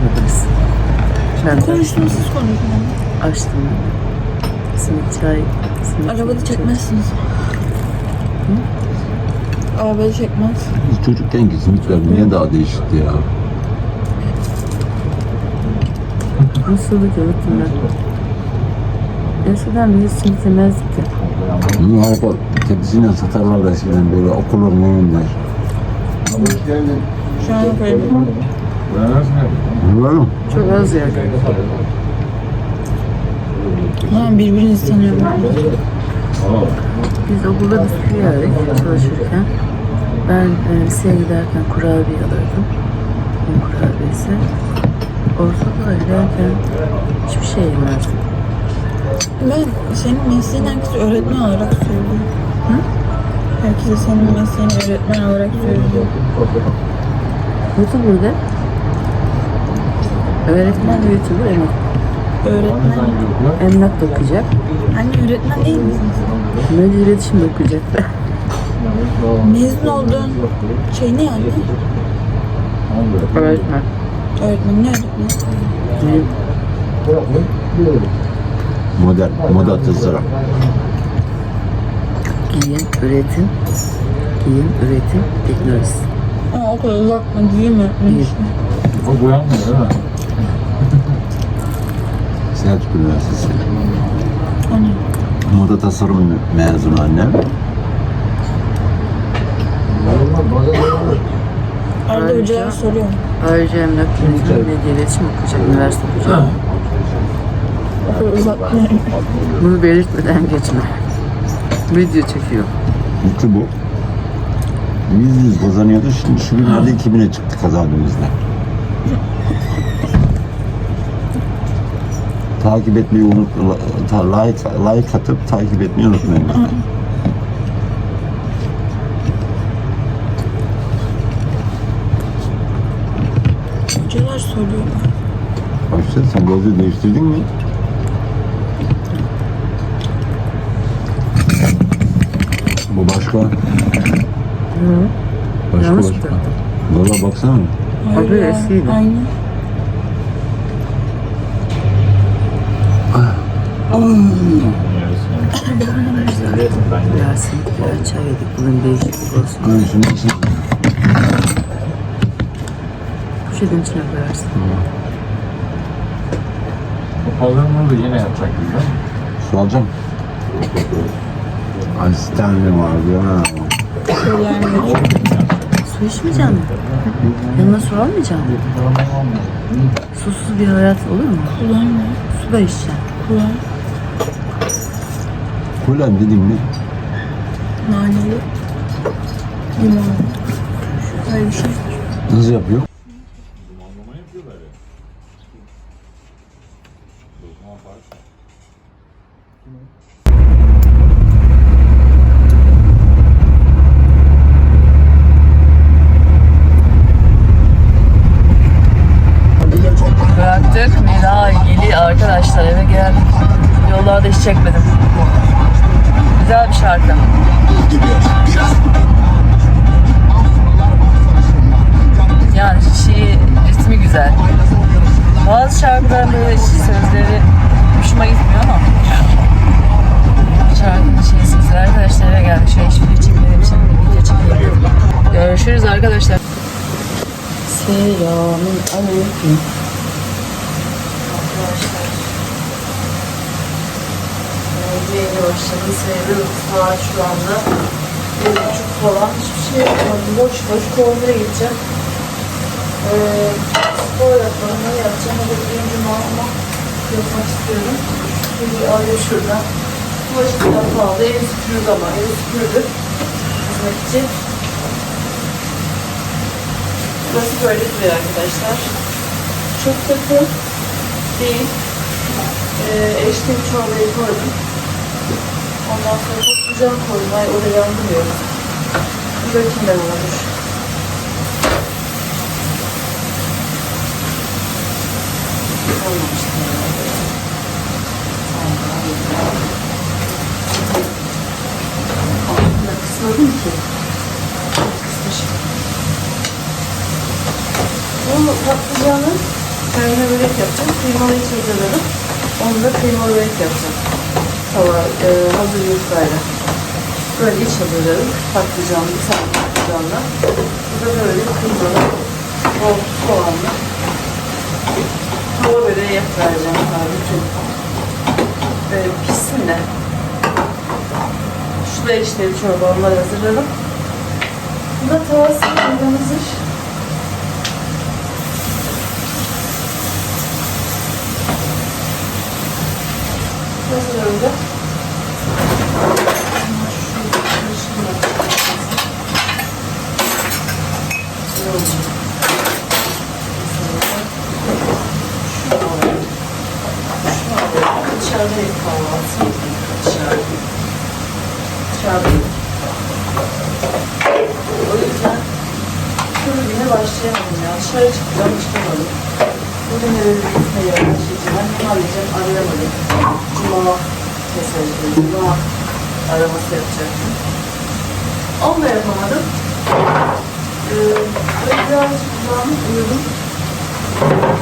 konuşmadınız. Ben Konuştum siz konuşun. açtım ben. Simit çay. Simit Arabada çay. çekmezsiniz. Arabada çekmez. Biz çocukken ki simitler niye daha değişikti ya? Nasıldı ki unuttum ben. Eskiden biz simit yemezdik ya. Bunu araba tepsiyle satarlar eskiden böyle okulların önünde. Şu an böyle. Biliyorum. Çok az yerden. Tamam birbirinizi tanıyorum. Biz okulda bisküvi yerdik çalışırken. Ben e, liseye giderken kurabiye alırdım. Un kurabiyesi. Ortaokula giderken hiçbir şey yemezdim. Ben senin mesleğin herkese öğretmen olarak söylüyorum. Hı? Herkese senin mesleğini öğretmen olarak söylüyor. YouTuber'da öğretmen ve YouTuber emlak. Öğretmen. Emlak da okuyacak. Anne öğretmen değil misin? Medya iletişim de okuyacak. Mezun olduğun şey ne yani? öğretmen. Öğretmen ne öğretmen? Model, moda tasarım. giyim, üretim, giyim, üretim, teknolojisi. Ama o kadar değil mi? Giyim. O boyanmıyor değil mi? Selçuk Üniversitesi. Moda tasarım mezunu annem. arada Ayrıca- hocalar soruyor. Ayrıca emlak medya iletişim okuyacak, üniversite okuyacak. O kadar uzatma. Bunu belirtmeden geçme. Video çekiyor. Mutlu bu. 100 yüz kazanıyordu. Şimdi şu günlerde 2000'e çıktı kazandığımızda. Takip etmeyi unut, like, like atıp takip etmeyi unutmayın. Hocalar soruyor. Başta sen gözü değiştirdin mi? Bu başka. Hı. Başka Yanlış mı başka. Valla baksana. Abi eskiydi. Aynı. Simit, biraz çay yedik. Bugün değişiklik olsun. Hani şunun için Poşetin içine koyarsın. Kaldırımını da yine yapacak gibi su alacağım. Var diyor. Ha. Şeyler mi? Su içmeyecek misin? Yanına su almayacak? Susuz bir hayat olur mu? Kullanma. Su da içeceksin. Kullan. Kulen dedim mi? Naneli. Limon. Öyle bir şey. Nasıl yapıyor? Selamün aleyküm. Arkadaşlar. Ee, yeni başladım. Sayılır saat şu anda. Bir buçuk falan. Hiçbir şey yapmadım. Boş boş konuya gideceğim. Ee, spor yapalım. Ne yapacağım? Hadi birinci mağama yapmak istiyorum. Şimdi arıyor şuradan. Bulaşık da pahalı. Evi süpürüyoruz ama. Evi süpürdük. Hizmetçi. Burası böyle duruyor arkadaşlar. Çok katı değil. Ee, eşliğim çorbayı koydum. Ondan sonra patlıcan koydum. Ay oraya yandırıyorum. Bir bakayım ben ona dur. Olmamıştı herhalde. Altına kısmadım ki. Kısmışım. Bu patlıcanı Kendime börek yapacağım. Kıymalı iç hazırladım. Onu da kıymalı börek yapacağım. Tava, e, hazır yufkayla. Böyle iç hazırladım. Patlıcanlı, tane patlıcanla. Bu da böyle kıymalı, bol soğanlı. Tava böreği yapacağım sadece. Böyle pişsin de. Şurada işte çorba hazırladım. Bu da tavası hazır. Öyle. Dışarıda ilk kahvaltı yedik. Dışarıda yedik. O yüzden şöyle güne başlayamadım ya. Dışarı çıkacağım, çıkamadım. Bugün eve bir gitmeye başlayacağım. Annem arayacağım, arayamadım. Cuma mesajı, Cuma araması yapacaktım. Onu da yapamadım. Ee, böyle birazcık uzandım, uyudum.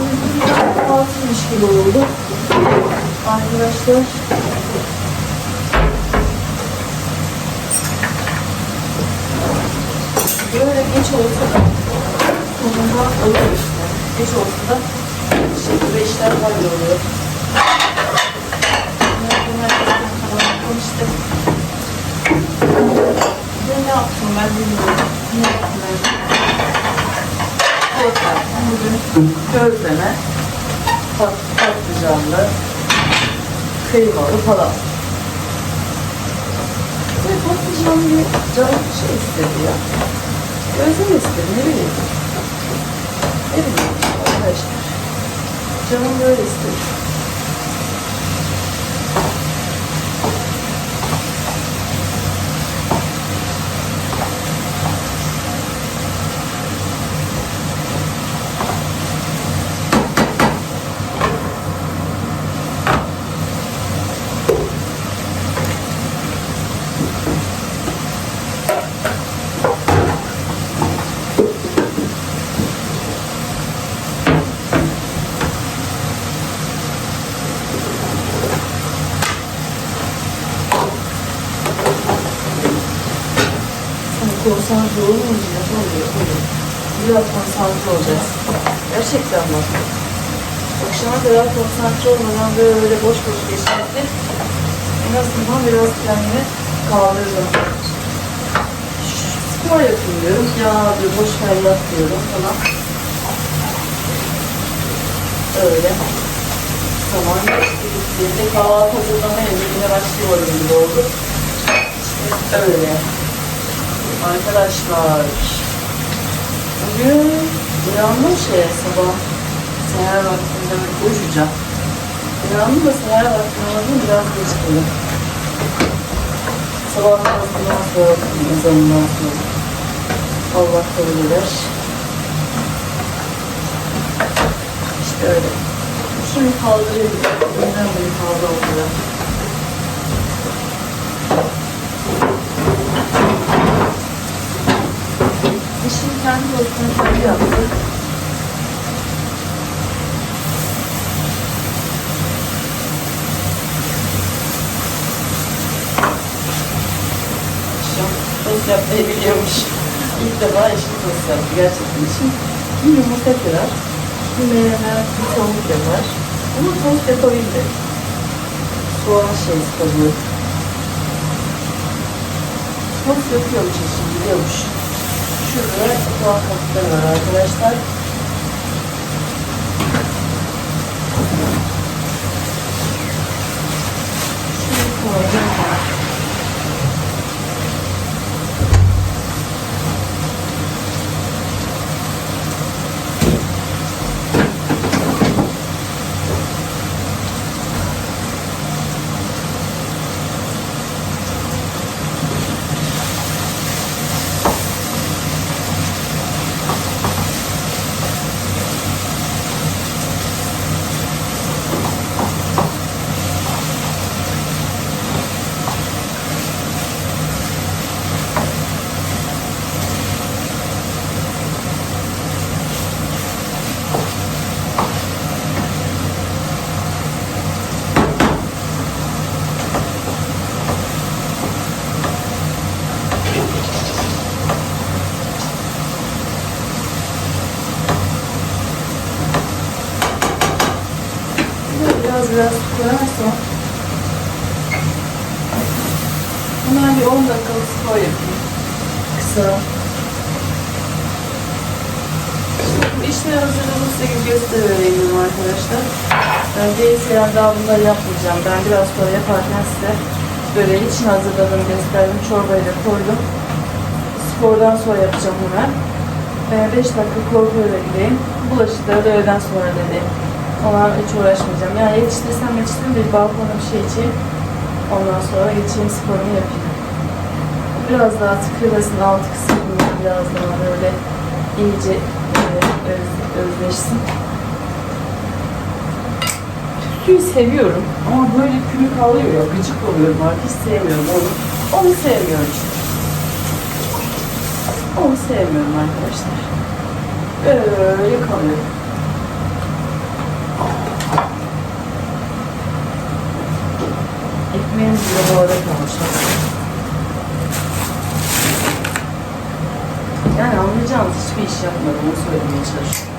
Uyudum, kahvaltıymış gibi oldu. Arkadaşlar, böyle geç olsa da sonunda oluyor işte. Geç olsa da şekilde işler halloluyor. işte. Ben ne yaptım ben. Ne yaptım ben? Bugün gözleme, pat, patlıcanlı, kıymalı falan. Ve patlıcanlı bir canım bir şey istedi ya. Gözleme istedi ne bileyim. Ne bileyim arkadaşlar. Canım böyle istedi. Konsantre olmayınca yapamıyor. Oluyor. Biraz konsantre olacağız. Gerçekten bak. Akşama kadar konsantre olmadan böyle boş boş geçmekte en azından biraz kendimi kaldırdım. Spor yapayım diyorum. Ya diyor boş ver diyorum falan. Öyle. Bir de kahvaltı hazırlamaya yine başlayamadım gibi oldu. İşte öyle. Arkadaşlar, bugün uyandım şeye sabah, seher vaktinde böyle koşacağım. Uyandım da seher vaktinde biraz geç kaldım. Sabah namazından sonra, ezanından sonra. Allah kabul eder. İşte öyle. Şimdi kaldırayım. Neden beni kaldırdı? Eşim kendi dostunu kendi yaptı. Eşim tost yapmayı biliyormuş. İlk defa eşim tost yaptı gerçekten eşim. Bir yumurta kırar, bir menemen, bir tavuk yapar. Ama tost yapabildi. Soğan şey kabuğu. Tost yapıyormuş eşim biliyormuş. Şurada soğan kabukları var arkadaşlar. Biraz su koyarsam hemen bir 10 dakikalık spor yapayım. Kısa. Şimdi işler hazırlanırsa gibi göstereyim arkadaşlar. Ben DSLR daha bunları yapmayacağım. Ben biraz sonra yaparken size böyle için hazırladım, gösterdim. Çorbayı da koydum. Spordan sonra yapacağım hemen. 5 dakika korkuyla gideyim. Bulaşıkları da öğleden sonra deneyim. Ona hiç uğraşmayacağım. Yani yetiştirsem yetiştirim bir balkona bir şey içeyim. Ondan sonra geçeyim sporumu yapayım. Biraz daha tıkırlasın altı kısmından biraz daha böyle iyice e, öz, özleşsin. Tütsüyü seviyorum ama böyle kürü kalıyor ya, gıcık oluyorum artık hiç sevmiyorum onu. Onu sevmiyorum işte. Onu sevmiyorum arkadaşlar. Öyle kalıyor. Ekmeğimiz bile bu arada kalmış. Yani anlayacağınız hiçbir iş yapmadım. Onu söylemeye çalışıyorum.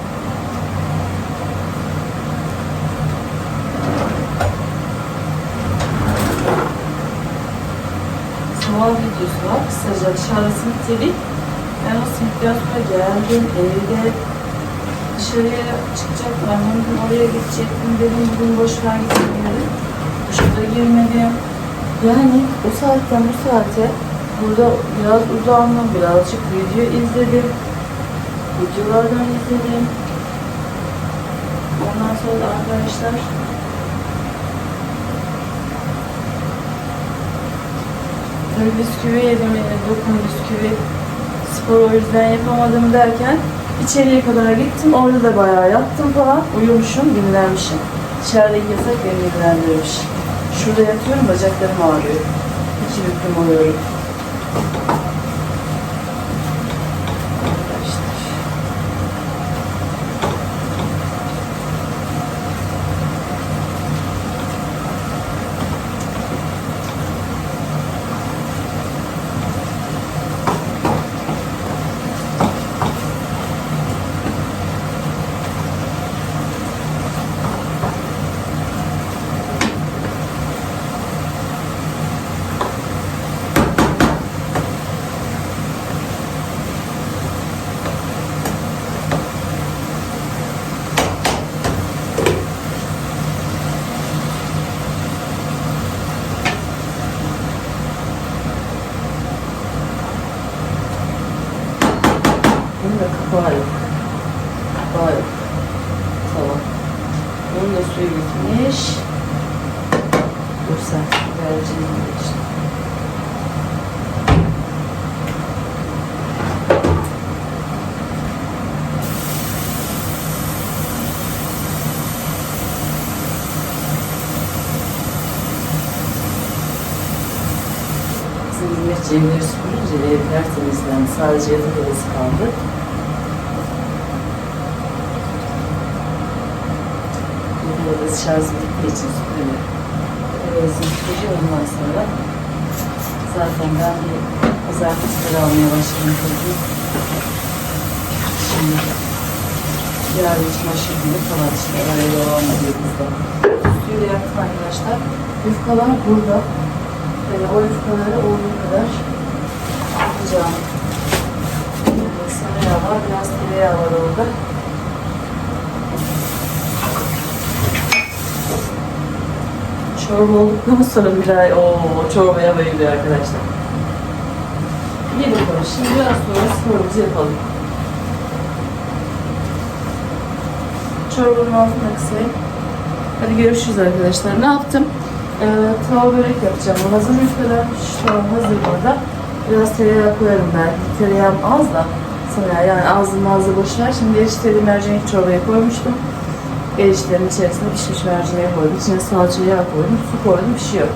Sabah videosu var. Kısaca dışarıda simit yedik. Ben o simitten geldim evde dışarıya çıkacaktım. Annem oraya gidecektim dedim. Bugün boş ver. Dışarıda girmedim. Yani o saatten bu saate burada biraz uzandım. Birazcık video izledim. Videolardan izledim. Ondan sonra da arkadaşlar Tabii bisküvi yedim yine dokun bisküvi. Spor o yüzden yapamadım derken içeriye kadar gittim. Orada da bayağı yattım falan. Uyumuşum, dinlenmişim. Dışarıdaki yasak beni dinlendirmiş. Şurada yatıyorum, bacaklarım ağrıyor. İki büklüm oluyorum. Arkadaşlar. Kapağı yok. Kapağı yok. Tamam. Bunun da suyu bitmiş. Dur sen. Vereceğim işte. Bizim hizmet cevleri süpürünce evler temizlendi. Sadece yatak odası kaldı. Odası şarj bittiği için süpürüyor. Evezini süpürüyor ondan sonra. Zaten ben bir pazartesileri almaya başladım çocuğu. Şimdi yarın çamaşır günü falan işte öyle devam ediyor bizde. Suyu da yaktık arkadaşlar. Yufkalar burada. Yani o yufkaları olduğu kadar yapacağım. Ee, Sarı yağ var, biraz tereyağı var orada. Çorba olduktan sonra Miray o çorbaya bayılıyor arkadaşlar. İyi bakalım. Şimdi biraz sonra sporumuzu yapalım. Çorbanın altına kısayım. Hadi görüşürüz arkadaşlar. Ne yaptım? Ee, tava börek yapacağım. Hazır yufkalar şu an hazır burada. Biraz tereyağı koyarım belki. Tereyağım az da sonra yani ağzı mağazı boş ver. Şimdi erişteli mercimek çorbaya koymuştum. Eriştenin içerisine pişmiş mercimeği koydum. İçine salça yağ koydum. Su koydum. Pişiyor.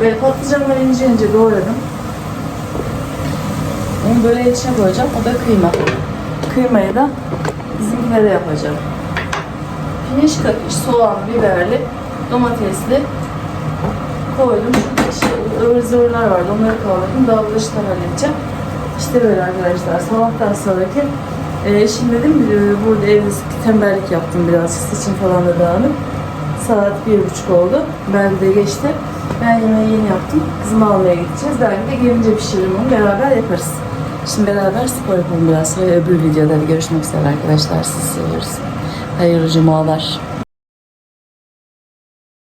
Böyle patlıcanları ince ince doğradım. Onu böyle içine koyacağım. O da kıyma. Kıymayı da bizimkilere yapacağım. Pirinç kapış, soğan, biberli, domatesli koydum. İşte ıvır zıvırlar vardı. Onları kavurdum. Daha bulaşıkları halledeceğim. İşte böyle arkadaşlar. Sabahtan sonraki e, şimdi dedim e, burada evde tembellik yaptım biraz. Saçım falan da dağınık. Saat bir buçuk oldu. Ben de geçti. Ben yemeği yeni yaptım. Kızımı almaya gideceğiz. Ben de gelince pişiririm onu. Beraber yaparız. Şimdi beraber spor yapalım biraz. Ve öbür videoda da görüşmek üzere arkadaşlar. Sizi seviyoruz. Hayırlı cumalar.